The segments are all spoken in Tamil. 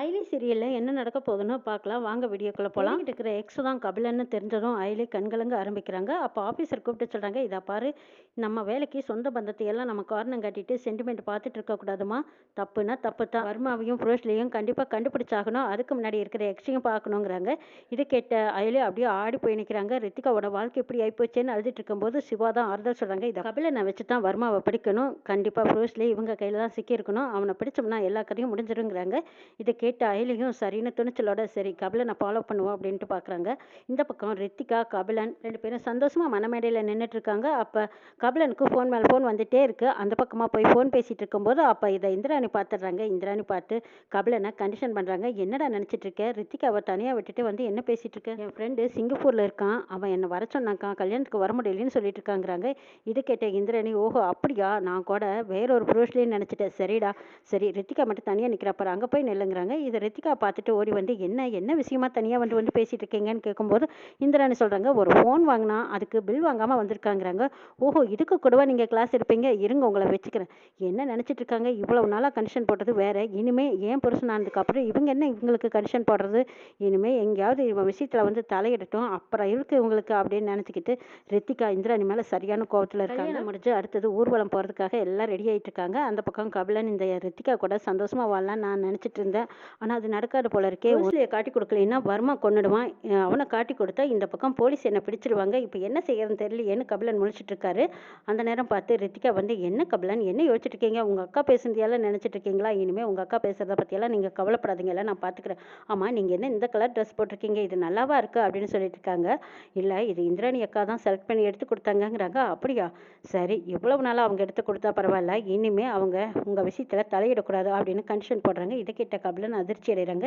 ஐலி சீரியலில் என்ன நடக்க போகுதுன்னு பார்க்கலாம். வாங்க வீடியோக்குள்ளே போகலாம் இருக்கிற எக்ஸ் தான் கபிலன்னு தெரிஞ்சதும் ஐலி கண்கலங்க ஆரம்பிக்கிறாங்க. அப்போ ஆஃபீஸர் கூப்பிட்டு சொல்கிறாங்க இதை பாரு நம்ம வேலைக்கு சொந்த பந்தத்தை எல்லாம் நம்ம காரணம் காட்டிட்டு சென்டிமெண்ட் பார்த்துட்டு இருக்கக்கூடாதுமா தப்புனா தப்பு தான். வர்மாவையும் புரோஷ்லையும் கண்டிப்பாக கண்டுபிடிச்சாகணும். அதுக்கு முன்னாடி இருக்கிற எக்ஸையும் பார்க்கணுங்கிறாங்க. இது கேட்ட ஐலி அப்படியே ஆடி போய் நிற்கிறாங்க ரித்திகாவோட வாழ்க்கை இப்படி ஆயிப்போச்சேன்னு அழுதுட்டு இருக்கும்போது சிவா தான் ஆறுதல் சொல்கிறாங்க இதை கபிலனை வச்சு தான் வர்மாவை பிடிக்கணும். கண்டிப்பாக புரோஷ்லி இவங்க கையில் தான் சிக்கியிருக்கணும். அவனை பிடிச்சோம்னா எல்லா கதையும் முடிஞ்சிருங்கிறாங்க. இதை கேட்டு அயலியும் சரின்னு துணிச்சலோட சரி கபிலனை ஃபாலோ பண்ணுவோம் அப்படின்ட்டு பார்க்குறாங்க இந்த பக்கம் ரித்திகா கபிலன் ரெண்டு பேரும் சந்தோஷமாக மனமேடையில் நின்றுட்டு இருக்காங்க அப்போ கபிலனுக்கு ஃபோன் மேலே ஃபோன் வந்துட்டே இருக்குது அந்த பக்கமாக போய் ஃபோன் பேசிகிட்டு இருக்கும்போது அப்போ இதை இந்திராணி பார்த்துடுறாங்க இந்திராணி பார்த்து கபிலனை கண்டிஷன் பண்ணுறாங்க என்னடா நினச்சிட்டு இருக்க? ரித்திகாவை தனியாக விட்டுட்டு வந்து என்ன பேசிகிட்டு இருக்க? என் ஃப்ரெண்டு சிங்கப்பூரில் இருக்கான். அவன் என்னை வர சொன்னாக்கான் கல்யாணத்துக்கு வர முடியலன்னு சொல்லிட்டு இருக்காங்கிறாங்க. இது கேட்ட இந்திராணி ஓஹோ அப்படியா? நான் கூட வேறொரு புருஷ்லேன்னு நினச்சிட்டேன். சரிடா. சரி ரித்திகா மட்டும் தனியாக நிற்கிறப்ப அங்கே போய் நில்லுங்கிறாங்க. இதை ரித்திகா பார்த்துட்டு ஓடி வந்து என்ன என்ன விஷயமா தனியாக வந்து வந்து பேசிகிட்டு இருக்கீங்கன்னு கேட்கும்போது இந்திராணி சொல்கிறாங்க ஒரு ஃபோன் வாங்கினா அதுக்கு பில் வாங்காமல் வந்திருக்காங்கிறாங்க. ஓஹோ இதுக்கு கூடவா நீங்கள் கிளாஸ் எடுப்பீங்க இருங்க உங்களை வச்சுக்கிறேன். என்ன நினச்சிட்டு இருக்காங்க இவ்வளோ நாளாக கண்டிஷன் போட்டது வேறு. இனிமேல் ஏன் புருஷன் ஆனதுக்கப்புறம் இவங்க என்ன இவங்களுக்கு கண்டிஷன் போடுறது? இனிமேல் எங்கேயாவது இவன் விஷயத்தில் வந்து தலையிடட்டும் அப்புறம் இருக்கு இவங்களுக்கு அப்படின்னு நினச்சிக்கிட்டு ரித்திகா இந்திராணி மேலே சரியான கோபத்தில் இருக்காங்க. முடிஞ்சு அடுத்தது ஊர்வலம் போகிறதுக்காக எல்லாம் ரெடி ஆகிட்டு இருக்காங்க அந்த பக்கம் கபிலன் இந்த ரித்திகா கூட சந்தோஷமாக வாழலாம் நான் நினச்சிட்டு இருந்தேன். ஆனால் அது நடக்காது போல இருக்கே. ஊசிலியை காட்டி கொடுக்கலைன்னா வர்மா கொன்னுடுவான். அஹ் அவனை காட்டி கொடுத்தா இந்த பக்கம் போலீஸ் என்னை பிடிச்சிருவாங்க. இப்போ என்ன செய்யறதுன்னு தெரியலையேன்னு கபிலன் முழிச்சிட்டு இருக்காரு அந்த நேரம் பார்த்து ரித்திகா வந்து என்ன கபிலன்? என்ன யோசிச்சுட்டு இருக்கீங்க உங்கள் அக்கா பேசுனதையெல்லாம் நினச்சிட்டு இருக்கீங்களா இனிமேல் உங்கள் அக்கா பேசுறத பற்றியெல்லாம் நீங்கள் கவலைப்படாதீங்க. எல்லாம் நான் பார்த்துக்கிறேன் ஆமாம் நீங்கள் என்ன இந்த கலர் ட்ரெஸ் போட்டிருக்கீங்க? இது நல்லாவா இருக்கு? அப்படின்னு சொல்லிட்டு இருக்காங்க இல்லை இது இந்திராணி அக்கா தான் செலக்ட் பண்ணி எடுத்து கொடுத்தாங்கங்கிறாங்க. அப்படியா? சரி இவ்வளவு நாளாக அவங்க எடுத்து கொடுத்தா பரவாயில்ல. இனிமே அவங்க உங்கள் விஷயத்தில் தலையிடக்கூடாது. அப்படின்னு கண்டிஷன் போடுறாங்க. இதை கேட்ட கபிலன் அதிர்ச்சி அடைகிறாங்க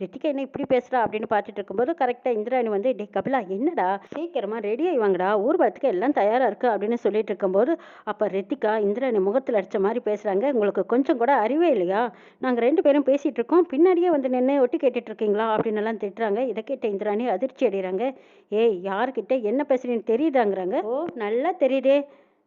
ரித்திகா என்ன இப்படி பேசுகிறா அப்படின்னு பார்த்துட்டு இருக்கும்போது கரெக்டாக இந்திராணி வந்து டே கபிலா என்னடா? சீக்கிரமாக ரெடி ஆகி வாங்கடா ஊர்வலத்துக்கு எல்லாம் தயாராக இருக்கு அப்படின்னு சொல்லிட்டு இருக்கும்போது அப்போ ரித்திகா இந்திராணி முகத்தில் அடித்த மாதிரி பேசுகிறாங்க உங்களுக்கு கொஞ்சம் கூட அறிவே இல்லையா? நாங்கள் ரெண்டு பேரும் பேசிகிட்டு இருக்கோம். பின்னாடியே வந்து நின்று ஒட்டி கேட்டுட்டு இருக்கீங்களா? அப்படின்னு எல்லாம் திட்டுறாங்க. இதை கேட்ட இந்திராணி அதிர்ச்சி அடைகிறாங்க ஏய் யார்கிட்ட என்ன பேசுகிறீன்னு தெரியுதாங்கிறாங்க? ஓ நல்லா தெரியுதே.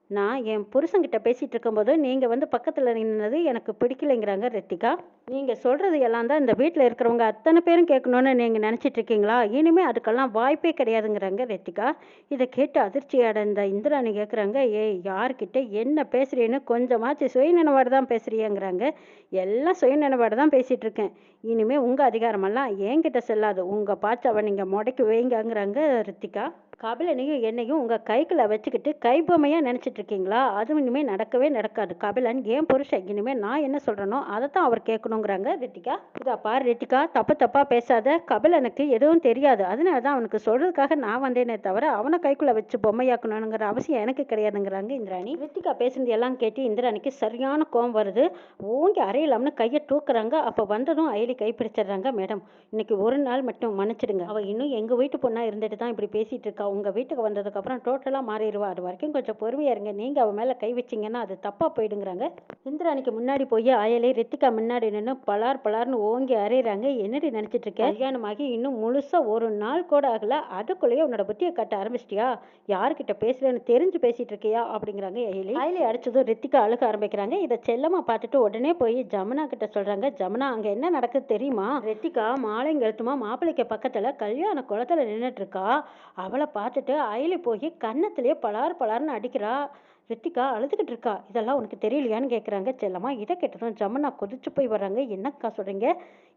நான் என் புருஷன்கிட்ட பேசிகிட்டு இருக்கும்போது நீங்கள் வந்து பக்கத்தில் நின்னது எனக்கு பிடிக்கலைங்கிறாங்க ரெட்டிகா நீங்கள் சொல்கிறது எல்லாம் தான் இந்த வீட்டில் இருக்கிறவங்க அத்தனை பேரும் கேட்கணுன்னு நீங்கள் நினச்சிட்டு இருக்கீங்களா இனிமேல் அதுக்கெல்லாம் வாய்ப்பே கிடையாதுங்கிறாங்க ரெட்டிகா இதை கேட்டு அதிர்ச்சி அடைந்த இந்திராணி கேட்குறாங்க ஏய் யார்கிட்ட என்ன பேசுறீன்னு கொஞ்சமாச்சு சுயநினைவாடு தான் பேசுறியங்கிறாங்க. எல்லாம் சுயநினைவாடு தான் பேசிகிட்டு இருக்கேன் இனிமேல் உங்கள் அதிகாரமெல்லாம் என்கிட்ட செல்லாது. உங்கள் பாச்சாவை நீங்கள் முடக்கி வைங்கங்கிறாங்க ரித்திகா. கபிலனையும் என்னையும் உங்கள் கைக்குள்ள வச்சுக்கிட்டு கைபொம்மையாக நினச்சிட்டு இருக்கீங்களா அதுவும் இனிமேல் நடக்கவே நடக்காது. கபிலன் ஏன் புருஷன் இனிமேல் நான் என்ன சொல்கிறேனோ அதை தான் அவர் கேட்கணுங்கிறாங்க ரித்திகா. இதாப்பா பார் ரித்திகா தப்பு தப்பாக பேசாத. கபிலனுக்கு எதுவும் தெரியாது. அதனால தான் அவனுக்கு சொல்கிறதுக்காக நான் வந்தேனே தவிர அவனை கைக்குள்ளே வச்சு பொம்மையாக்கணுங்கிற அவசியம் எனக்கு கிடையாதுங்கிறாங்க இந்திராணி. ரித்திகா பேசுனது எல்லாம் கேட்டு இந்திராணிக்கு சரியான கோவம் வருது. ஓங்கி அறையிலாம்னு கையை தூக்குறாங்க. அப்போ வந்ததும் ஐ கையில் கைப்பிடிச்சிடுறாங்க மேடம். இன்னைக்கு ஒரு நாள் மட்டும் மன்னிச்சிடுங்க. அவள் இன்னும் எங்கள் வீட்டு பொண்ணாக இருந்துட்டு தான் இப்படி பேசிகிட்டு இருக்கா. உங்கள் வீட்டுக்கு வந்ததுக்கப்புறம் டோட்டலாக மாறிடுவா. அது வரைக்கும் கொஞ்சம் பொறுமையாக இருங்க. நீங்கள் அவள் மேலே கை வச்சிங்கன்னா அது தப்பாக போயிடுங்கிறாங்க. இந்திராணிக்கு முன்னாடி போய் அயலே ரித்திகா முன்னாடி நின்று பலார் பலார்னு ஓங்கி அறையிறாங்க. என்னடி நினச்சிட்டு இருக்க? கல்யாணமாகி இன்னும் முழுசாக ஒரு நாள் கூட ஆகல. அதுக்குள்ளேயே உன்னோட புத்தியை கட்ட ஆரம்பிச்சிட்டியா? யார்கிட்ட பேசுறேன்னு தெரிஞ்சு பேசிட்டு இருக்கியா? அப்படிங்கிறாங்க அயலி அயலி அடிச்சதும் ரித்திகா அழுக ஆரம்பிக்கிறாங்க. இதை செல்லமாக பார்த்துட்டு உடனே போய் ஜமுனா கிட்ட சொல்கிறாங்க ஜமுனா அங்கே என்ன நடக்குது? தெரியுமா? ரித்திகா மாலைங்கழுத்துமா மாப்பிள்ளைக்கு பக்கத்துல கல்யாண குளத்துல நின்றுட்டு இருக்கா. அவளை பார்த்துட்டு அயலி போய் கன்னத்திலேயே பலார் பலார்னு அடிக்கிறா. ரித்திகா அழுதுகிட்டு இருக்கா? இதெல்லாம் உனக்கு தெரியலையான்னு கேட்குறாங்க செல்லம்மா இதை கேட்டதும் ஜமுனா கொதிச்சு போய் வர்றாங்க. என்னக்கா சொல்கிறீங்க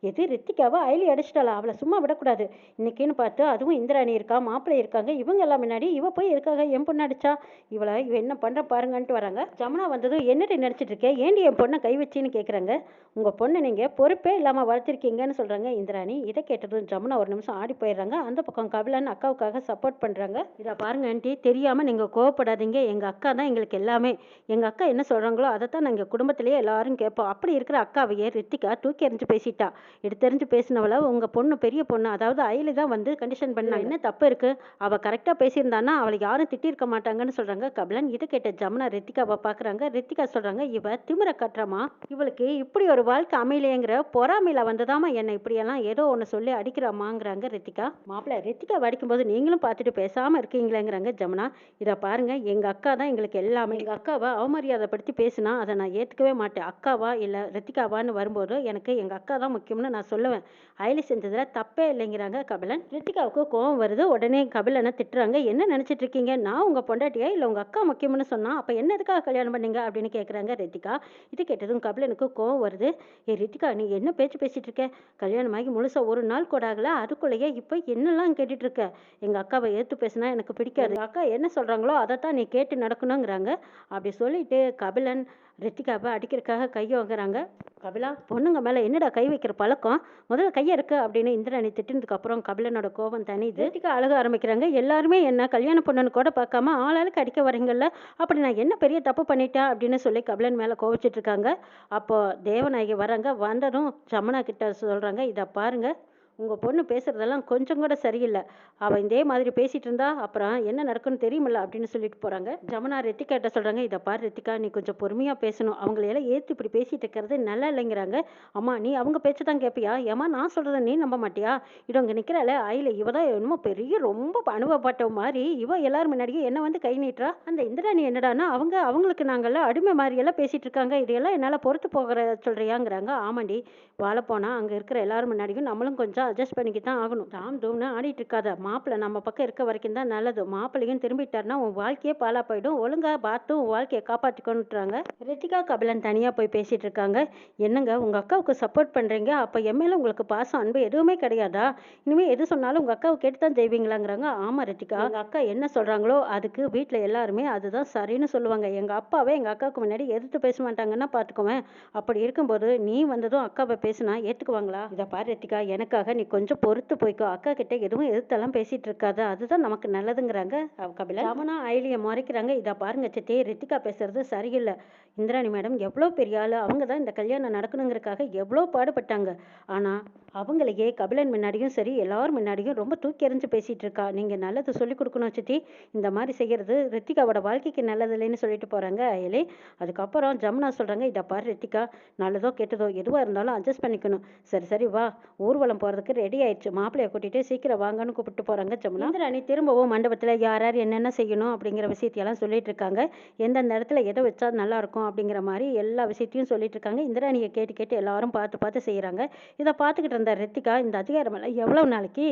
எது? ரித்திகாவை? அயலி அடிச்சிட்டாளா? அவளை சும்மா விடக்கூடாது. இன்னைக்குன்னு பார்த்து அதுவும் இந்திராணி இருக்கா? மாப்பிள்ளை இருக்காங்க. இவங்க எல்லாம் முன்னாடி இவ போய் இருக்காங்க. என் பொண்ணு அடிச்சா? இவளை இவ என்ன பண்ணுற பாருங்கன்ட்டு வராங்க. ஜமுனா வந்ததும் என்னடி நினச்சிட்டு இருக்கே? ஏண்டி என் பொண்ணை கை வச்சின்னு கேட்குறாங்க உங்கள் பொண்ணை நீங்கள் பொறுப்பே இல்லாமல் வளர்த்துருக்கீங்கன்னு சொல்கிறாங்க இந்திராணி. இதை கேட்டதும் ஜமுனா ஒரு நிமிஷம் ஆடி போயிடுறாங்க. அந்த பக்கம் கபிலன் அக்காவுக்காக சப்போர்ட் பண்ணுறாங்க இதை பாருங்க ஆண்டி. தெரியாமல் நீங்கள் கோவப்படாதீங்க. எங்கள் அக்கா தான் எங்களுக்கு எல்லாமே. எங்க அக்கா என்ன சொல்றாங்களோ அதை தான் நாங்கள் குடும்பத்திலேயே எல்லாரும் கேட்போம். அப்படி இருக்கிற அக்காவையே ரித்திகா தூக்கி எறிஞ்சு பேசிட்டா. எடுத்தெறிஞ்சு பேசினவள உங்க பொண்ணு பெரிய பொண்ணு. அதாவது அயலி தான் வந்து கண்டிஷன் பண்ணா. என்ன தப்பு இருக்கு? அவ கரெக்டா பேசியிருந்தான்னா அவளை யாரும் திட்டிருக்க மாட்டாங்கன்னு சொல்றாங்க. கபிலன் இதை கேட்ட ஜமுனா ரித்திகாவை பாக்குறாங்க. ரித்திகா சொல்றாங்க இவ திமிர கட்டுறமா? இவளுக்கு இப்படி ஒரு வாழ்க்கை அமையலையேங்கிற பொறாமையில வந்ததாமா என்னை இப்படியெல்லாம் ஏதோ ஒன்று சொல்லி அடிக்கிறாமாங்கிறாங்க ரித்திகா. மாப்பிள்ள ரித்திகா அடிக்கும்போது நீங்களும் பார்த்துட்டு பேசாம இருக்கீங்களேங்கிறாங்க ஜமுனா. இதை பாருங்க எங்க அக்கா தான் எங்களுக்கு எல்லா இல்லாமல் எங்கள் அக்காவை அவமரியாதைப்படுத்தி பேசினா அதை நான் ஏற்றுக்கவே மாட்டேன். அக்காவா இல்லை ரித்திகாவான்னு வரும்போது எனக்கு எங்கள் அக்கா தான் முக்கியம்னு நான் சொல்லுவேன். அயலி செஞ்சதில் தப்பே இல்லைங்கிறாங்க கபிலன். ரித்திகாவுக்கு கோவம் வருது. உடனே கபிலனை திட்டுறாங்க. என்ன நினச்சிட்டு இருக்கீங்க? நான் உங்கள் பொண்டாட்டியா? இல்லை உங்கள் அக்கா முக்கியம்னு சொன்னால் அப்போ என்ன எதுக்காக கல்யாணம் பண்ணீங்க? அப்படின்னு கேட்குறாங்க ரித்திகா. இது கேட்டதும் கபிலனுக்கு கோவம் வருது. ஏ ரித்திகா நீ என்ன பேச்சு பேசிகிட்டு இருக்க? கல்யாணமாகி முழுசாக ஒரு நாள் கூட ஆகல. அதுக்குள்ளேயே இப்போ என்னெல்லாம் கேட்டுட்டு இருக்க? எங்கள் அக்காவை ஏற்று பேசினா எனக்கு பிடிக்காது. எங்கள் அக்கா என்ன சொல்கிறாங்களோ அதை தான் நீ கேட்டு நடக்கணுங்கிறாங்க அப்படி சொல்லிட்டு கபிலன் ரித்திகாவை அடிக்கிறதுக்காக கையை வாங்குறாங்க. கபிலா பொண்ணுங்க மேலே என்னடா கை வைக்கிற பழக்கம்? முதல்ல கையை இருக்கு அப்படின்னு இந்திராணி திட்டினதுக்கு அப்புறம் கபிலனோட கோபம் தனிது ரித்திகா அழக ஆரம்பிக்கிறாங்க. எல்லாருமே என்ன கல்யாணம் பொண்ணுன்னு கூட பார்க்காம ஆளாளுக்கு அடிக்க வரீங்கல்ல அப்படி நான் என்ன பெரிய தப்பு பண்ணிட்டேன் அப்படின்னு சொல்லி கபிலன் மேலே கோவிச்சிட்டு இருக்காங்க. அப்போ தேவநாயகி வராங்க. வந்ததும் ஜமுனா கிட்ட சொல்கிறாங்க இதை பாருங்க. உங்கள் பொண்ணு பேசுகிறதெல்லாம் கொஞ்சம் கூட சரியில்லை. அவள் இதே மாதிரி பேசிகிட்டு இருந்தா அப்புறம் என்ன நடக்குன்னு தெரியுமில்ல அப்படின்னு சொல்லிட்டு போகிறாங்க ஜமுனா ரித்திகாட்ட சொல்கிறாங்க இதை பாரு ரித்திகா நீ கொஞ்சம் பொறுமையாக பேசணும். அவங்களையெல்லாம் ஏற்று இப்படி பேசிட்டு இருக்கிறது நல்லா இல்லைங்கிறாங்க. அம்மா நீ அவங்க பேச்சு தான் கேட்பியா ஏம்மா நான் சொல்கிறத நீ நம்ப மாட்டியா? இவங்க அங்கே நிற்கிறாள் ஐயில் இவ தான் என்னமோ பெரிய ரொம்ப அனுபவப்பட்ட மாதிரி. இவ எல்லாரும் முன்னாடியே என்ன வந்து கை நீட்டுறா? அந்த இந்திராணி என்னடான்னா அவங்க அவங்களுக்கு நாங்கள்லாம் அடிமை மாதிரியெல்லாம் பேசிகிட்டு இருக்காங்க. இதையெல்லாம் என்னால் பொறுத்து போகிற சொல்கிறியாங்கிறாங்க ஆமாண்டி வாழப்போனால் அங்கே இருக்கிற எல்லாரும் முன்னாடியும் நம்மளும் கொஞ்சம் அட்ஜஸ்ட் பண்ணிக்கிட்டு தான் ஆகணும். தாம் தூம்னு ஆடிட்டு இருக்காத. மாப்பிள்ளை நம்ம பக்கம் இருக்க வரைக்கும் தான் நல்லது. மாப்பிள்ளையும் திரும்பிட்டாருன்னா உன் வாழ்க்கையே பாலா போயிடும். ஒழுங்கா பார்த்து உன் வாழ்க்கையை காப்பாற்றிக்கணுன்றாங்க ரித்திகா கபிலன் தனியாக போய் பேசிட்டு இருக்காங்க. என்னங்க உங்கள் அக்காவுக்கு சப்போர்ட் பண்ணுறீங்க அப்போ எம்எல்ஏ உங்களுக்கு பாசம் அன்பு எதுவுமே கிடையாதா? இனிமேல் எது சொன்னாலும் உங்கள் அக்காவை கேட்டு தான் செய்வீங்களாங்கிறாங்க. ஆமாம் ரித்திகா. எங்கள் அக்கா என்ன சொல்கிறாங்களோ அதுக்கு வீட்டில் எல்லாருமே அதுதான் சரின்னு சொல்லுவாங்க. எங்கள் அப்பாவே எங்கள் அக்காவுக்கு முன்னாடி எதிர்த்து பேச மாட்டாங்கன்னா பார்த்துக்குவேன் அப்படி இருக்கும்போது நீ வந்ததும் அக்காவை பேசினா ஏற்றுக்குவாங்களா இதை பாரு ரித்திகா. எனக்காக நீ கொஞ்சம் பொறுத்து போய்க்கோ. அக்கா கிட்ட எதுவும் எதிர்த்தெல்லாம் பேசிட்டு இருக்காத அதுதான் நமக்கு நல்லதுங்கிறாங்க அவ கபிலா ரமணா ஐலியை முறைக்கிறாங்க. இதை பாருங்க சித்தே ரித்திகா பேசுறது சரியில்லை. இந்திராணி மேடம் எவ்வளோ பெரிய ஆள். அவங்க தான் இந்த கல்யாணம் நடக்கணுங்கிறதுக்காக எவ்வளோ பாடுபட்டாங்க. ஆனால் அவங்களையே கபிலன் முன்னாடியும் சரி எல்லாரும் முன்னாடியும் ரொம்ப தூக்கி எறிஞ்சு பேசிட்டு இருக்கா நீங்கள் நல்லது சொல்லி கொடுக்கணும் சித்தி. இந்த மாதிரி செய்யறது ரித்திகாவோட வாழ்க்கைக்கு நல்லது இல்லைன்னு சொல்லிட்டு போகிறாங்க அயலே. அதுக்கப்புறம் ஜமுனா சொல்கிறாங்க இதை பாரு ரித்திகா நல்லதோ கெட்டதோ எதுவாக இருந்தாலும் அட்ஜஸ்ட் பண்ணிக்கணும். சரி சரி வா. ஊர்வலம் போகிறதுக்கு ரெடி ஆயிடுச்சு. மாப்பிள்ளைய கூட்டிட்டு சீக்கிரம் வாங்கன்னு கூப்பிட்டு போகிறாங்க ஜமுனா. இந்திராணி திரும்பவும் மண்டபத்தில் யார் யார் என்னென்ன செய்யணும் அப்படிங்கிற விஷயத்தையெல்லாம் சொல்லிட்டு இருக்காங்க. எந்தெந்த இடத்துல எதை வச்சா நல்லா இருக்கும் அப்படிங்கிற மாதிரி எல்லா விஷயத்தையும் சொல்லிட்டு இருக்காங்க. இந்திராணியை கேட்டு கேட்டு எல்லாரும் பார்த்து பார்த்து செய்கிறாங்க இதை பார்த்துக்கிட்டு இருந்த ரித்திகா இந்த அதிகாரம் எல்லாம் எவ்வளவு நாளைக்கு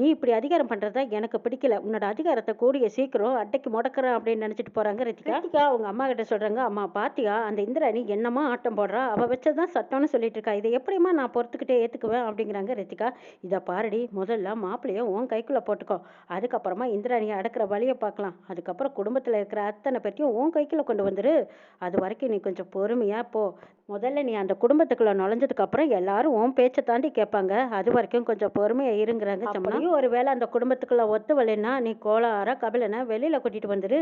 நீ இப்படி அதிகாரம் பண்ணுறத எனக்கு பிடிக்கல. உன்னோட அதிகாரத்தை கூடிய சீக்கிரம் அட்டைக்கு முடக்கிறேன் அப்படின்னு நினச்சிட்டு போகிறாங்க ரித்திகா. ரித்திகா அவங்க அம்மா கிட்ட சொல்கிறாங்க அம்மா பாத்தியா அந்த இந்திராணி என்னமா ஆட்டம் போடுறா. அவள் வச்சதான் சட்டம்னு சொல்லிட்டு இருக்கா. இதை எப்படிம்மா நான் பொறுத்துக்கிட்டே ஏற்றுக்குவேன் அப்படிங்கிறாங்க ரித்திகா. இதை பாருடி முதல்ல மாப்பிள்ளைய உன் கைக்குள்ளே போட்டுக்கோ. அதுக்கப்புறமா இந்திராணியை அடக்கிற வழியை பார்க்கலாம் அதுக்கப்புறம் குடும்பத்தில் இருக்கிற அத்தனை பேர்த்தையும் உன் கைக்குள்ளே கொண்டு வந்துரு. அது வரைக்கும் நீ கொஞ்சம் பொறுமையாக போ. முதல்ல நீ அந்த குடும்பத்துக்குள்ள நுழைஞ்சதுக்கு அப்புறம் எல்லாரும் உன் பேச்சை தாண்டி கேட்பாங்க அது வரைக்கும் கொஞ்சம் பொறுமையா இருங்கிறாங்க அப்படியும் ஒருவேளை அந்த குடும்பத்துக்குள்ள ஒத்து வரலைன்னா நீ கோளாரா கபிலனை வெளியில கூட்டிட்டு வந்துரு.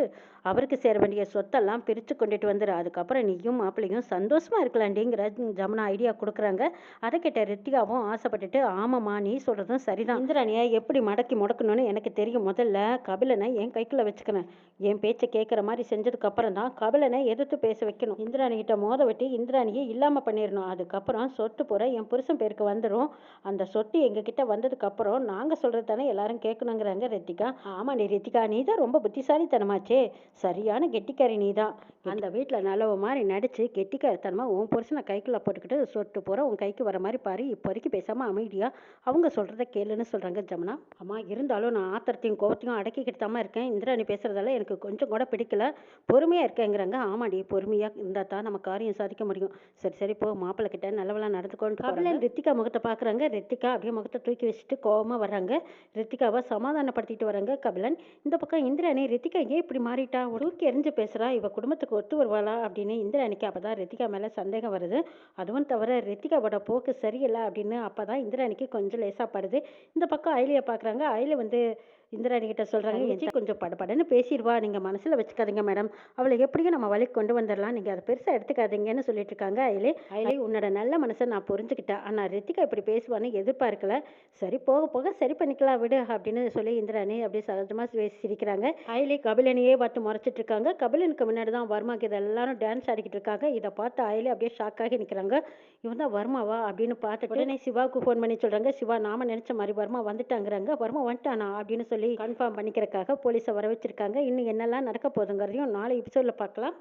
அவருக்கு சேர வேண்டிய சொத்தெல்லாம் பிரிச்சு கொண்டுட்டு வந்துரு. அதுக்கப்புறம் நீயும் மாப்பிள்ளையும் சந்தோஷமா இருக்கலாண்டிங்கிற ஜமுனா ஐடியா கொடுக்குறாங்க. அதை கேட்ட ரித்திகாவும் ஆசைப்பட்டுட்டு ஆமாம்மா நீ சொல்கிறதும் சரிதான். இந்திராணியை எப்படி மடக்கி முடக்கணும்னு எனக்கு தெரியும். முதல்ல கபிலனை என் கைக்குள்ள வச்சுக்கிறேன் என் பேச்சை கேட்குற மாதிரி செஞ்சதுக்கு அப்புறம் தான் கபிலனை எதிர்த்து பேச வைக்கணும். இந்திராணி கிட்ட மோத வெட்டி இந்திராணியை இல்லாமல் பண்ணிடணும். அதுக்கப்புறம் சொத்து பூரா என் புருஷன் பேருக்கு வந்துடும் அந்த சொத்து எங்ககிட்ட வந்ததுக்கு அப்புறம் நாங்க சொல்றது தானே எல்லாரும் கேட்கணுங்கிறாங்க ரித்திகா. ஆமாம் நீ ரித்திகா நீ தான் ரொம்ப புத்திசாலித்தனமாச்சே. சரியான கெட்டிக்காரி நீ தான். அந்த வீட்டில் நல்லவ மாதிரி நடிச்சு கெட்டிக்காரித்தனமாக உன் புருஷனை கைக்குள்ள போட்டுக்கிட்டு சொத்து பூரா உன் கைக்கு வர மாதிரி பாரு. இப்போதைக்கு பேசாமல் அமைதியாக அவங்க சொல்றத கேளுன்னு சொல்றாங்க ஜமுனா. அம்மா இருந்தாலும் நான் ஆத்திரத்தையும் கோபத்தையும் அடக்கிக்கிட்டு தான் இருக்கேன். இந்திராணி பேசுறதால எனக்கு கொஞ்சம் கூட பிடிக்கல. பொறுமையா இருக்கேங்கிறாங்க. ஆமாடி பொறுமையா இருந்தா தான் நம்ம காரியம் சாதிக்க முடியும். சரி சரி போ மாப்பிள்ளை கிட்ட நல்லவளா நடந்துக்கோன்ட்டு கபிலன் ரித்திகா முகத்தை பார்க்குறாங்க ரித்திகா அப்படியே முகத்தை தூக்கி வச்சுட்டு கோவமா வர்றாங்க. ரித்திகாவை சமாதானப்படுத்திட்டு வராங்க கபிலன். இந்த பக்கம் இந்திராணி ரித்திகா ஏன் இப்படி மாறிட்டா? தூக்கி எறிஞ்சு பேசுறா. இவ குடும்பத்துக்கு ஒத்து வருவாளா? அப்படின்னு இந்திராணிக்கு அப்பதான் ரித்திகா மேல சந்தேகம் வருது. அதுவும் தவிர ரித்திகாவோட போக்கு சரியில்லை அப்படின்னு அப்பதான் இந்திராணிக்கு கொஞ்சம் கொஞ்சம் லேசாக படுது. இந்த பக்கம் அயலியை பார்க்குறாங்க. அயலி வந்து இந்திராணி கிட்ட சொல்றாங்க எஞ்சி கொஞ்சம் படபடன்னு பேசிடுவா. நீங்க மனசுல வச்சுக்காதீங்க மேடம். அவளை எப்படியும் நம்ம வழிக்கு கொண்டு வந்துடலாம். நீங்க அதை பெருசா எடுத்துக்காதீங்கன்னு சொல்லிட்டு இருக்காங்க அயலே அயலே உன்னோட நல்ல மனசை நான் புரிஞ்சுக்கிட்டேன். ஆனா ரித்திகா இப்படி பேசுவான்னு எதிர்பார்க்கல. சரி போக போக சரி பண்ணிக்கலாம் விடு அப்படின்னு சொல்லி இந்திராணி அப்படியே சகஜமா பேசி சிரிக்கிறாங்க அயலே கபிலனையே பார்த்து முறைச்சிட்டு இருக்காங்க கபிலனுக்கு முன்னாடி தான் வர்மாக்கு இதை எல்லாரும் டான்ஸ் ஆடிக்கிட்டு இருக்காங்க. இதை பார்த்து அயலே அப்படியே ஷாக் ஆகி நிக்கிறாங்க. இவன் தான் வர்மாவா அப்படின்னு பார்த்துட்டு உடனே சிவாவுக்கு ஃபோன் பண்ணி சொல்றாங்க. சிவா நாம நினைச்ச மாதிரி வர்மா வந்துட்டாங்கிறாங்க. வர்மா வந்துட்டானா அப்படின்னு சொல்லி சொல்லி கன்ஃபார்ம் பண்ணிக்கிறதுக்காக போலீஸை வர வச்சிருக்காங்க. இன்னும் என்னெல்லாம் நடக்க போகுதுங்கிறதையும் நாளை எபிசோடில் பார்க்கலாம்.